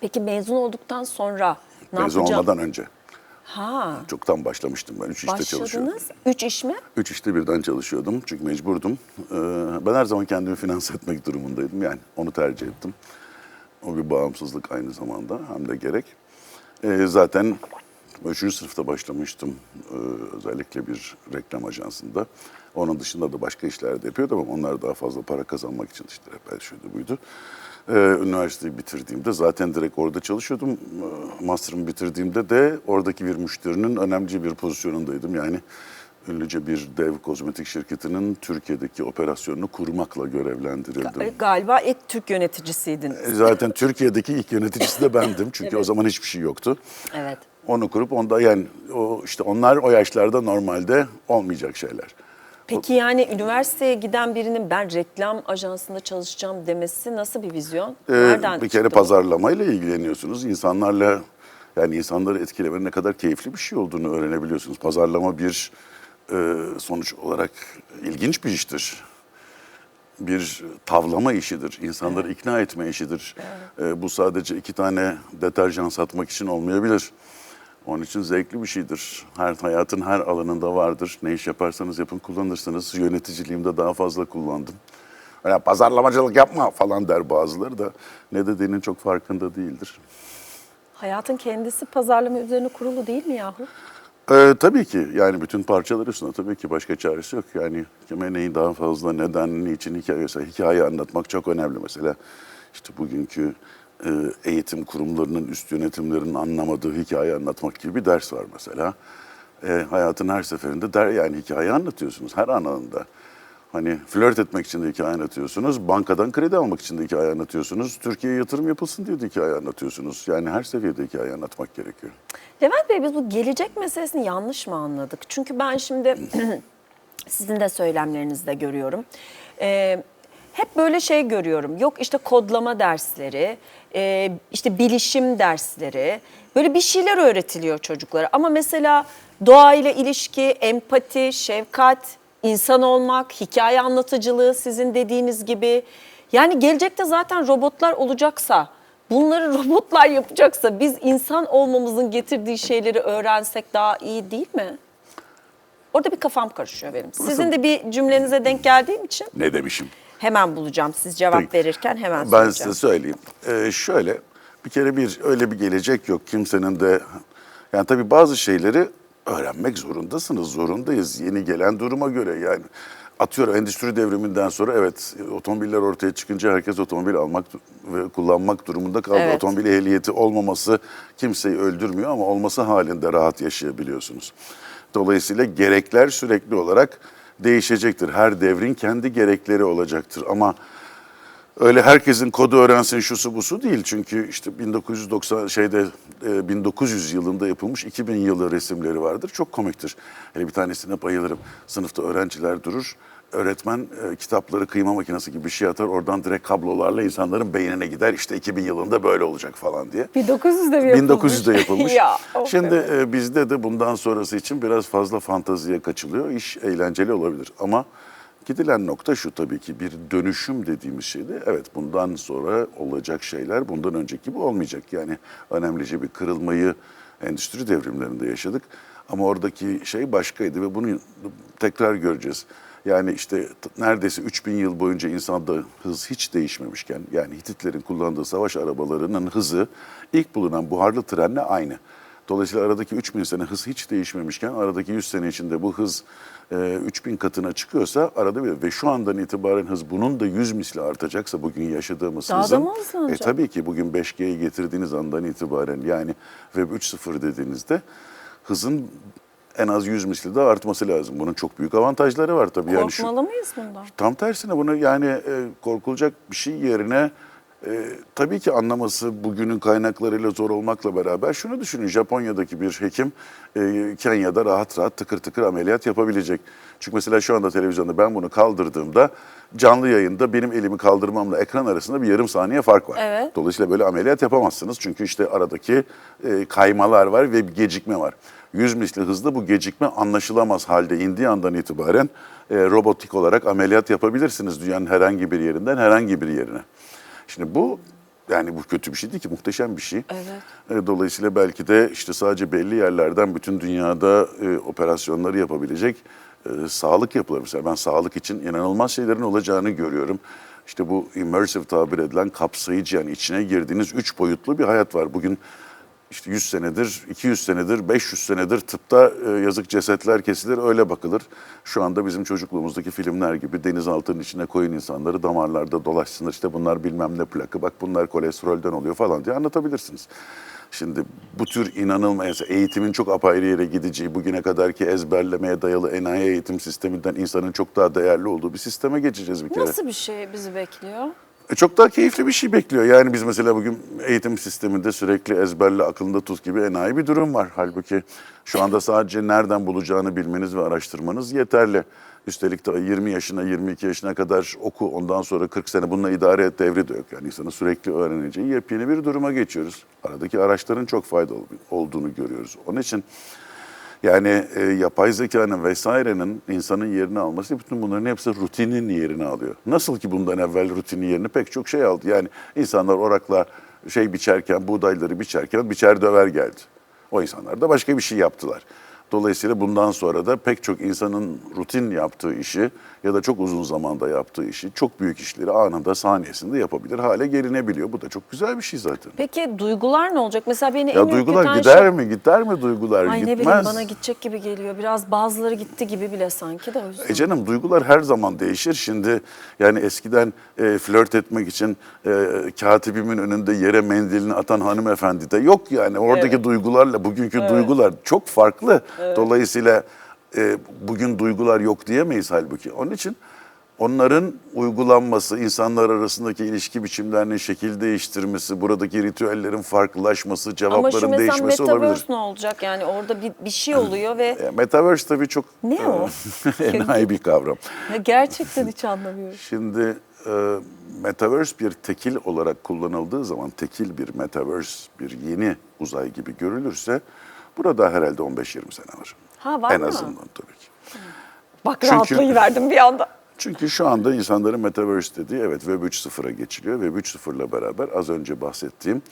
Peki mezun olduktan sonra ne Mezun yapacağım? olmadan önce. Ha. Çoktan başlamıştım ben. Üç işte çalışıyordum. Başladınız. Üç iş mi? Üç işte birden çalışıyordum çünkü mecburdum. Ee, ben her zaman kendimi finanse etmek durumundaydım. Yani onu tercih ettim. O bir bağımsızlık aynı zamanda hem de gerek. Ee, zaten üçüncü sınıfta başlamıştım ee, özellikle bir reklam ajansında. Onun dışında da başka işler de yapıyordum ama onlar daha fazla para kazanmak için işte rehber şuydu buydu. Ee, üniversiteyi bitirdiğimde zaten direkt orada çalışıyordum. Ee, Master'ımı bitirdiğimde de oradaki bir müşterinin önemli bir pozisyonundaydım. Yani ünlüce bir dev kozmetik şirketinin Türkiye'deki operasyonunu kurmakla görevlendirildim. Galiba ilk Türk yöneticisiydin. E, Zaten Türkiye'deki ilk yöneticisi de bendim. Çünkü o zaman hiçbir şey yoktu. Evet. Onu kurup onda yani o işte onlar o yaşlarda normalde olmayacak şeyler. Peki yani üniversiteye giden birinin ben reklam ajansında çalışacağım demesi nasıl bir vizyon? Ee, Nereden bir kere çıktı bu? pazarlamayla ilgileniyorsunuz. İnsanlarla yani insanları etkilemenin ne kadar keyifli bir şey olduğunu öğrenebiliyorsunuz. Pazarlama bir e, sonuç olarak ilginç bir iştir. Bir tavlama işidir. İnsanları ikna etme işidir. E, bu sadece iki tane deterjan satmak için olmayabilir. Onun için zevkli bir şeydir. Her hayatın her alanında vardır. Ne iş yaparsanız yapın kullanırsınız. Yöneticiliğimde daha fazla kullandım. Ya pazarlamacılık yapma falan der bazıları da ne dediğinin çok farkında değildir. Hayatın kendisi pazarlama üzerine kurulu değil mi yahu? Ee, tabii ki yani bütün parçalar üstüne tabii ki başka çaresi yok. Yani kime neyi daha fazla neden, niçin hikaye, hikaye anlatmak çok önemli mesela. İşte bugünkü eğitim kurumlarının üst yönetimlerinin anlamadığı hikaye anlatmak gibi bir ders var mesela. E, hayatın her seferinde der yani hikaye anlatıyorsunuz her anında. Hani flört etmek için de hikaye anlatıyorsunuz, bankadan kredi almak için de hikaye anlatıyorsunuz, Türkiye'ye yatırım yapılsın diye de hikaye anlatıyorsunuz. Yani her seviyede hikaye anlatmak gerekiyor. Levent Bey biz bu gelecek meselesini yanlış mı anladık? Çünkü ben şimdi sizin de söylemlerinizde görüyorum. Ee, hep böyle şey görüyorum. Yok işte kodlama dersleri, e, işte bilişim dersleri. Böyle bir şeyler öğretiliyor çocuklara. Ama mesela doğayla ilişki, empati, şefkat, insan olmak, hikaye anlatıcılığı sizin dediğiniz gibi. Yani gelecekte zaten robotlar olacaksa, bunları robotlar yapacaksa biz insan olmamızın getirdiği şeyleri öğrensek daha iyi değil mi? Orada bir kafam karışıyor benim. Sizin de bir cümlenize denk geldiğim için Ne demişim? Hemen bulacağım. Siz cevap Peki. verirken hemen Ben söyleyeceğim. size söyleyeyim. Ee, şöyle bir kere bir öyle bir gelecek yok. Kimsenin de yani tabii bazı şeyleri öğrenmek zorundasınız. Zorundayız yeni gelen duruma göre yani. Atıyorum endüstri devriminden sonra evet otomobiller ortaya çıkınca herkes otomobil almak ve kullanmak durumunda kaldı. Evet. Otomobil ehliyeti olmaması kimseyi öldürmüyor ama olması halinde rahat yaşayabiliyorsunuz. Dolayısıyla gerekler sürekli olarak değişecektir. Her devrin kendi gerekleri olacaktır ama öyle herkesin kodu öğrensin şusu busu değil. Çünkü işte 1990 şeyde e, 1900 yılında yapılmış 2000 yılı resimleri vardır. Çok komiktir. Hele bir tanesine bayılırım. Sınıfta öğrenciler durur. Öğretmen e, kitapları kıyma makinesi gibi bir şey atar. Oradan direkt kablolarla insanların beynine gider. İşte 2000 yılında böyle olacak falan diye. 1900'de mi yapılmış? 1900'de yapılmış. ya, of Şimdi evet. e, bizde de bundan sonrası için biraz fazla fantaziye kaçılıyor. İş eğlenceli olabilir ama gidilen nokta şu tabii ki bir dönüşüm dediğimiz şeyde evet bundan sonra olacak şeyler bundan önceki gibi olmayacak. Yani önemlice bir kırılmayı endüstri devrimlerinde yaşadık. Ama oradaki şey başkaydı ve bunu tekrar göreceğiz. Yani işte neredeyse 3000 yıl boyunca insanda hız hiç değişmemişken yani Hititlerin kullandığı savaş arabalarının hızı ilk bulunan buharlı trenle aynı. Dolayısıyla aradaki 3000 sene hız hiç değişmemişken aradaki 100 sene içinde bu hız e, 3000 katına çıkıyorsa arada bir ve şu andan itibaren hız bunun da 100 misli artacaksa bugün yaşadığımız Daha da hızın hızlanacak? e, tabii ki bugün 5G'yi getirdiğiniz andan itibaren yani Web 3.0 dediğinizde hızın en az 100 misli de artması lazım. Bunun çok büyük avantajları var tabii. Yani şu, Korkmalı mıyız bundan? Tam tersine bunu yani e, korkulacak bir şey yerine e, tabii ki anlaması bugünün kaynaklarıyla zor olmakla beraber şunu düşünün. Japonya'daki bir hekim e, Kenya'da rahat rahat tıkır tıkır ameliyat yapabilecek. Çünkü mesela şu anda televizyonda ben bunu kaldırdığımda canlı yayında benim elimi kaldırmamla ekran arasında bir yarım saniye fark var. Evet. Dolayısıyla böyle ameliyat yapamazsınız. Çünkü işte aradaki e, kaymalar var ve bir gecikme var. 100 misli hızda bu gecikme anlaşılamaz halde indiği andan itibaren e, robotik olarak ameliyat yapabilirsiniz dünyanın herhangi bir yerinden herhangi bir yerine. Şimdi bu Yani bu kötü bir şey değil ki muhteşem bir şey. Evet. E, Dolayısıyla belki de işte sadece belli yerlerden bütün dünyada e, operasyonları yapabilecek e, sağlık yapıları. Mesela ben sağlık için inanılmaz şeylerin olacağını görüyorum. İşte bu immersive tabir edilen kapsayıcı yani içine girdiğiniz üç boyutlu bir hayat var. Bugün işte 100 senedir, 200 senedir, 500 senedir tıpta e, yazık cesetler kesilir öyle bakılır. Şu anda bizim çocukluğumuzdaki filmler gibi denizaltının içine koyun insanları damarlarda dolaşsınlar. İşte bunlar bilmem ne plakı, bak bunlar kolesterolden oluyor falan diye anlatabilirsiniz. Şimdi bu tür inanılmaz eğitimin çok apayrı yere gideceği, bugüne kadarki ezberlemeye dayalı enayi eğitim sisteminden insanın çok daha değerli olduğu bir sisteme geçeceğiz bir kere. Nasıl bir şey bizi bekliyor? E, Çok daha keyifli bir şey bekliyor. Yani biz mesela bugün eğitim sisteminde sürekli ezberle aklında tut gibi enayi bir durum var. Halbuki şu anda sadece nereden bulacağını bilmeniz ve araştırmanız yeterli. Üstelik de 20 yaşına 22 yaşına kadar oku ondan sonra 40 sene bununla idare et devri de yok. Yani insanın sürekli öğreneceği yepyeni bir duruma geçiyoruz. Aradaki araçların çok faydalı olduğunu görüyoruz. Onun için yani e, yapay zekanın vesairenin insanın yerini alması bütün bunların hepsi rutinin yerini alıyor. Nasıl ki bundan evvel rutinin yerini pek çok şey aldı. Yani insanlar orakla şey biçerken, buğdayları biçerken biçer döver geldi. O insanlar da başka bir şey yaptılar. Dolayısıyla bundan sonra da pek çok insanın rutin yaptığı işi ya da çok uzun zamanda yaptığı işi, çok büyük işleri anında saniyesinde yapabilir hale gelinebiliyor. Bu da çok güzel bir şey zaten. Peki duygular ne olacak? Mesela beni en Ya duygular ürküten gider şey... mi? Gider mi duygular? Ay ne Gitmez. bileyim bana gidecek gibi geliyor. Biraz bazıları gitti gibi bile sanki de. E canım duygular her zaman değişir. Şimdi yani eskiden e, flört etmek için e, katibimin önünde yere mendilini atan hanımefendi de yok yani. Oradaki Evet. duygularla bugünkü duygular çok farklı. Dolayısıyla e, bugün duygular yok diyemeyiz halbuki. Onun için onların uygulanması, insanlar arasındaki ilişki biçimlerinin şekil değiştirmesi, buradaki ritüellerin farklılaşması, Ama cevapların mesela değişmesi olabilir. Metaverse ne olacak? Yani orada bir, bir şey oluyor ve E, Metaverse tabii çok Ne o? e, enayi bir kavram. Gerçekten hiç anlamıyorum. Şimdi e, Metaverse bir tekil olarak kullanıldığı zaman tekil bir Metaverse, bir yeni uzay gibi görülürse burada herhalde 15-20 sene var. Ha var en mı? azından tabii ki. Bak Çünkü- rahatlayıverdim bir anda. Çünkü şu anda insanların Metaverse dediği evet Web 3.0'a geçiliyor. Web 3.0'la beraber az önce bahsettiğim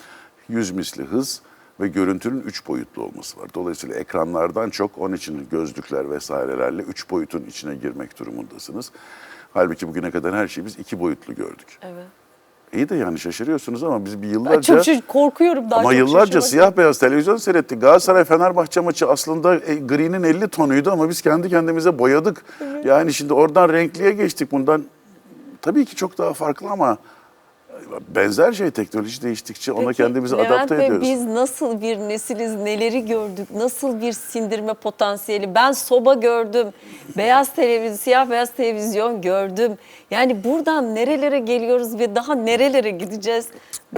100 misli hız ve görüntünün 3 boyutlu olması var. Dolayısıyla ekranlardan çok onun için gözlükler vesairelerle 3 boyutun içine girmek durumundasınız. Halbuki bugüne kadar her şeyi biz 2 boyutlu gördük. Evet. İyi de yani şaşırıyorsunuz ama biz bir Ben yıllarca... çok şaş- korkuyorum daha ama çok yıllarca siyah beyaz televizyon seyrettik. Galatasaray Fenerbahçe maçı aslında e, gri'nin 50 tonuydu ama biz kendi kendimize boyadık. Yani şimdi oradan renkliye geçtik. Bundan tabii ki çok daha farklı ama benzer şey teknoloji değiştikçe ona Peki, kendimizi Levent adapte Bey, ediyoruz. biz nasıl bir nesiliz, neleri gördük, nasıl bir sindirme potansiyeli. Ben soba gördüm, beyaz televizyon, siyah beyaz televizyon gördüm. Yani buradan nerelere geliyoruz ve daha nerelere gideceğiz?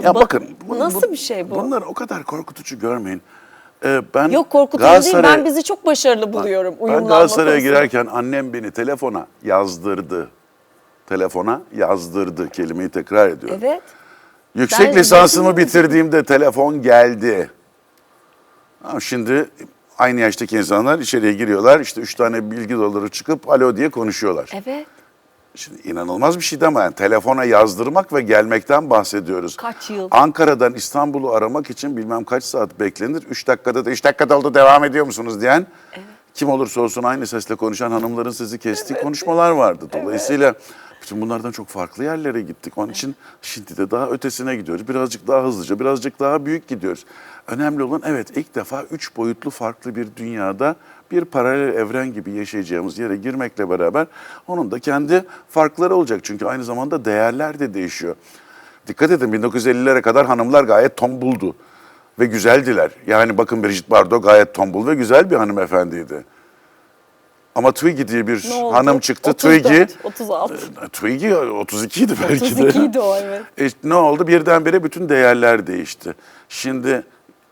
Ya Bak- bakın bu- nasıl bu- bir şey bu? Bunları o kadar korkutucu görmeyin. Ee, ben Yok korkutucu değil, ben bizi çok başarılı buluyorum Ben Galatasaray'a girerken annem beni telefona yazdırdı. Telefona yazdırdı kelimeyi tekrar ediyorum. Evet. Yüksek Ben- lisansımı bitirdiğimde telefon geldi. Ha, şimdi aynı yaştaki insanlar içeriye giriyorlar. işte üç tane bilgi doları çıkıp alo diye konuşuyorlar. Evet. Şimdi inanılmaz bir şey de ama yani telefona yazdırmak ve gelmekten bahsediyoruz. Kaç yıl? Ankara'dan İstanbul'u aramak için bilmem kaç saat beklenir. Üç dakikada da üç dakikada oldu devam ediyor musunuz diyen kim olursa olsun aynı sesle konuşan hanımların sizi kestiği konuşmalar vardı. Dolayısıyla bütün bunlardan çok farklı yerlere gittik. Onun için şimdi de daha ötesine gidiyoruz. Birazcık daha hızlıca, birazcık daha büyük gidiyoruz. Önemli olan evet ilk defa üç boyutlu farklı bir dünyada bir paralel evren gibi yaşayacağımız yere girmekle beraber onun da kendi farkları olacak. Çünkü aynı zamanda değerler de değişiyor. Dikkat edin 1950'lere kadar hanımlar gayet tombuldu ve güzeldiler. Yani bakın Brigitte Bardot gayet tombul ve güzel bir hanımefendiydi. Ama Twiggy diye bir hanım çıktı. 34, Twiggy, 36. e, Twiggy 32 idi belki de. 32 idi o evet. E, ne oldu? Birdenbire bütün değerler değişti. Şimdi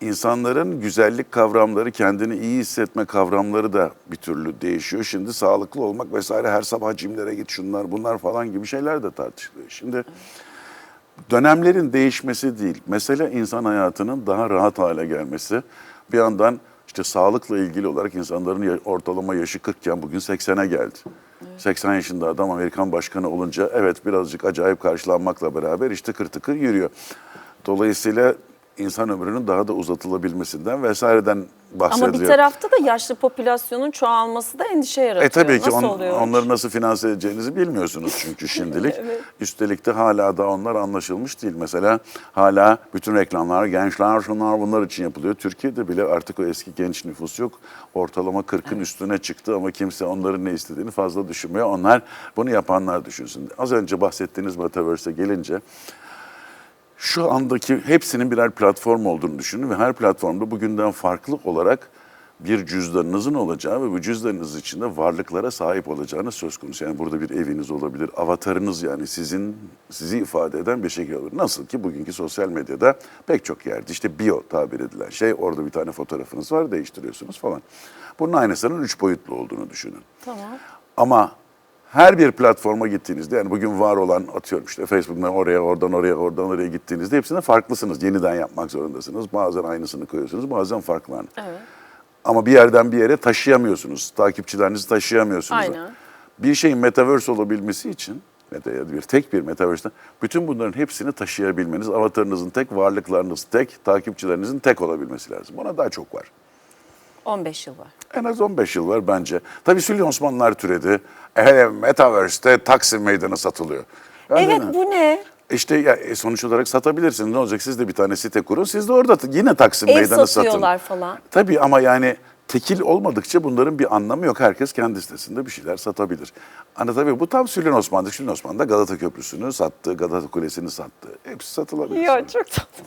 insanların güzellik kavramları, kendini iyi hissetme kavramları da bir türlü değişiyor. Şimdi sağlıklı olmak vesaire her sabah cimlere git şunlar bunlar falan gibi şeyler de tartışılıyor. Şimdi dönemlerin değişmesi değil. Mesele insan hayatının daha rahat hale gelmesi. Bir yandan işte sağlıkla ilgili olarak insanların ortalama yaşı 40 iken bugün 80'e geldi. 80 yaşında adam Amerikan başkanı olunca evet birazcık acayip karşılanmakla beraber işte tıkır tıkır yürüyor. Dolayısıyla insan ömrünün daha da uzatılabilmesinden vesaireden bahsediliyor. Ama bir tarafta da yaşlı popülasyonun çoğalması da endişe yaratıyor. E tabii ki Nasıl on- oluyor? onları nasıl finanse edeceğinizi bilmiyorsunuz çünkü şimdilik. Üstelik de hala da onlar anlaşılmış değil. Mesela hala bütün reklamlar gençler şunlar bunlar için yapılıyor. Türkiye'de bile artık o eski genç nüfus yok. Ortalama 40'ın üstüne çıktı ama kimse onların ne istediğini fazla düşünmüyor. Onlar bunu yapanlar düşünsün. Az önce bahsettiğiniz Metaverse'e gelince şu andaki hepsinin birer platform olduğunu düşünün ve her platformda bugünden farklı olarak bir cüzdanınızın olacağı ve bu cüzdanınız içinde varlıklara sahip olacağınız söz konusu. Yani burada bir eviniz olabilir, avatarınız yani sizin sizi ifade eden bir şekil olur. Nasıl ki bugünkü sosyal medyada pek çok yerde işte bio tabir edilen şey orada bir tane fotoğrafınız var değiştiriyorsunuz falan. Bunun aynısının üç boyutlu olduğunu düşünün. Tamam. Ama her bir platforma gittiğinizde yani bugün var olan atıyorum işte Facebook'tan oraya oradan oraya oradan oraya gittiğinizde hepsinde farklısınız. Yeniden yapmak zorundasınız. Bazen aynısını koyuyorsunuz bazen farklarını. Evet. Ama bir yerden bir yere taşıyamıyorsunuz. Takipçilerinizi taşıyamıyorsunuz. Aynen. Bir şeyin metaverse olabilmesi için bir tek bir metaverse'de bütün bunların hepsini taşıyabilmeniz, avatarınızın tek, varlıklarınız tek, takipçilerinizin tek olabilmesi lazım. Buna daha çok var. 15 yıl var. En az 15 yıl var bence. Tabii Süleyman Osmanlılar türedi. Hele Metaverse'te Taksim Meydanı satılıyor. Yani Evet bu ne? İşte ya, e, sonuç olarak satabilirsiniz. Ne olacak? Siz de bir tane site kurun. Siz de orada yine Taksim Ev Meydanı satın. satıyorlar falan. Tabii ama yani tekil olmadıkça bunların bir anlamı yok. Herkes kendi sitesinde bir şeyler satabilir. Hani tabii bu tam Süleyman Osman'dı. Süleyman Osman da Galata Köprüsü'nü sattı, Galata Kulesi'ni sattı. Hepsi satılabilir. Ya çok tatlı.